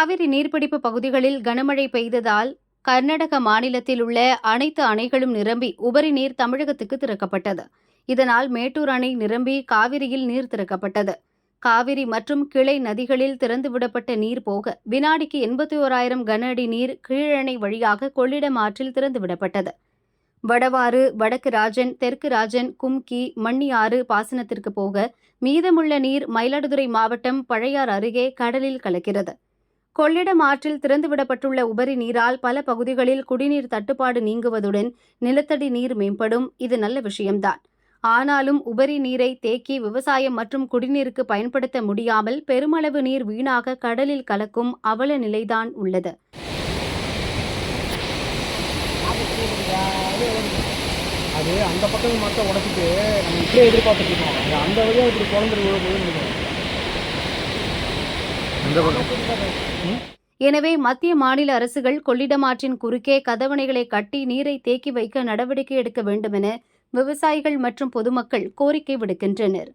காவிரி நீர்பிடிப்பு பகுதிகளில் கனமழை பெய்ததால் கர்நாடக மாநிலத்தில் உள்ள அனைத்து அணைகளும் நிரம்பி உபரி நீர் தமிழகத்துக்கு திறக்கப்பட்டது. இதனால் மேட்டூர் அணை நிரம்பி காவிரியில் நீர் திறக்கப்பட்டது. காவிரி மற்றும் கிளை நதிகளில் திறந்துவிடப்பட்ட நீர் போக வினாடிக்கு எண்பத்தி ஓராயிரம் கன அடி நீர் கீழணை வழியாக கொள்ளிடம் ஆற்றில் திறந்துவிடப்பட்டது. வடவாறு வடக்கு ராஜன் தெற்கு ராஜன் கும்கி மண்ணியாறு பாசனத்திற்கு போக மீதமுள்ள நீர் மயிலாடுதுறை மாவட்டம் பழையார் அருகே கடலில் கலக்கிறது. கொள்ளிடம் ஆற்றில் திறந்துவிடப்பட்டுள்ள உபரி நீரால் பல பகுதிகளில் குடிநீர் தட்டுப்பாடு நீங்குவதுடன் நிலத்தடி நீர் மேம்படும். இது நல்ல விஷயம்தான். ஆனாலும் உபரி நீரை தேக்கி விவசாயம் மற்றும் குடிநீருக்கு பயன்படுத்த முடியாமல் பெருமளவு நீர் வீணாக கடலில் கலக்கும் அவல நிலைதான் உள்ளது. அது அந்த பக்கம் மட்டும் உடச்சிட்டு நம்ம இப்படியே எதிர்பார்த்துட்டு இருக்கோம். அந்த வழியாக இப்படி குழந்தை பக்கம் எனவே மத்திய மாநில அரசுகள் கொள்ளிடம் ஆற்றின் குறுக்கே கதவணைகளை கட்டி நீரை தேக்கி வைக்க நடவடிக்கை எடுக்க வேண்டுமென விவசாயிகள் மற்றும் பொதுமக்கள் கோரிக்கை விடுக்கின்றனர்.